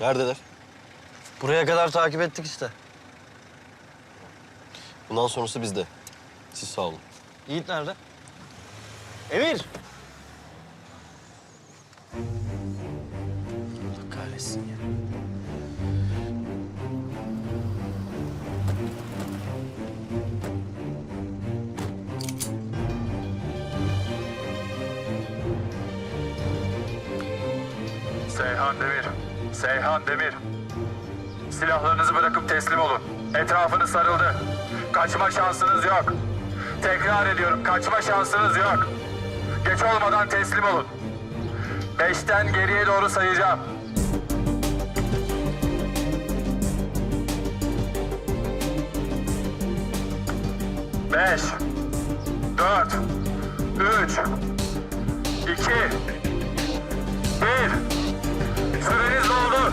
Neredeler? Buraya kadar takip ettik işte. Bundan sonrası bizde. Siz sağ olun. Yiğit nerede? Emir! Allah kahretsin ya. Seyhan Demir. Seyhan Demir. Silahlarınızı bırakıp teslim olun. Etrafınız sarıldı. Kaçma şansınız yok. Tekrar ediyorum kaçma şansınız yok. Geç olmadan teslim olun. Beşten geriye doğru sayacağım. Beş, dört, üç, iki, bir. Süreniz doldu.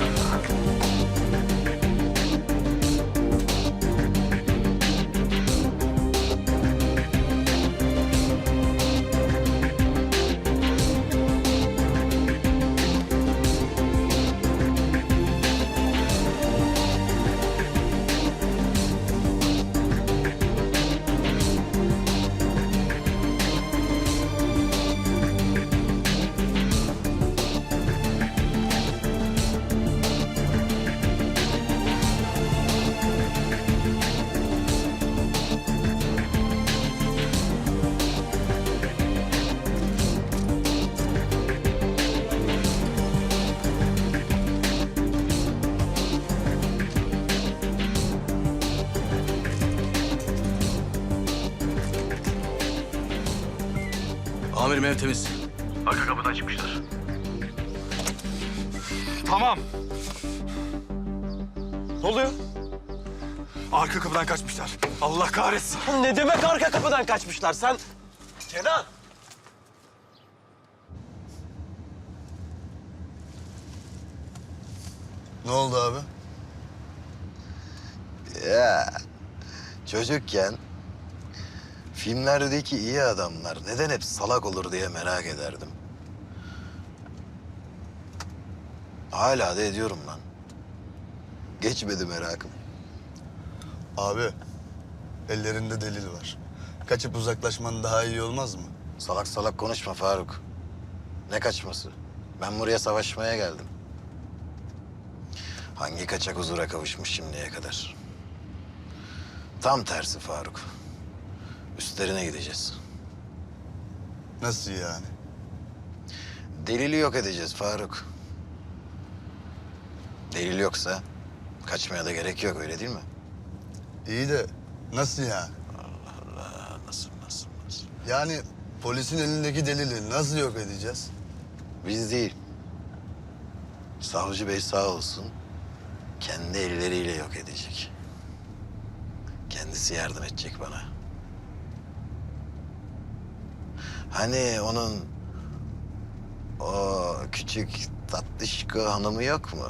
Amirim ev temiz. Arka kapıdan çıkmışlar. Tamam. Ne oluyor? Arka kapıdan kaçmışlar. Allah kahretsin. Ne demek arka kapıdan kaçmışlar sen? Kenan! Ne oldu abi? Ya çocukken filmlerdeki iyi adamlar neden hep salak olur diye merak ederdim. Hala da ediyorum lan. Geçmedi merakım. Abi, ellerinde delil var. Kaçıp uzaklaşman daha iyi olmaz mı? Salak salak konuşma Faruk. Ne kaçması? Ben buraya savaşmaya geldim. Hangi kaçak huzura kavuşmuş şimdiye kadar? Tam tersi Faruk. Üstlerine gideceğiz. Nasıl yani? Delili yok edeceğiz Faruk. Delil yoksa kaçmaya da gerek yok öyle değil mi? İyi de nasıl yani? Aa, nasıl nasıl nasıl? Yani polisin elindeki delili nasıl yok edeceğiz? Biz değil. Savcı bey sağ olsun kendi elleriyle yok edecek. Kendisi yardım edecek bana. Hani onun o küçük tatlışko hanımı yok mu?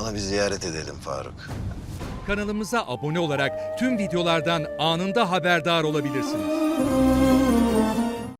Onu bir ziyaret edelim Faruk. Kanalımıza abone olarak tüm videolardan anında haberdar olabilirsiniz.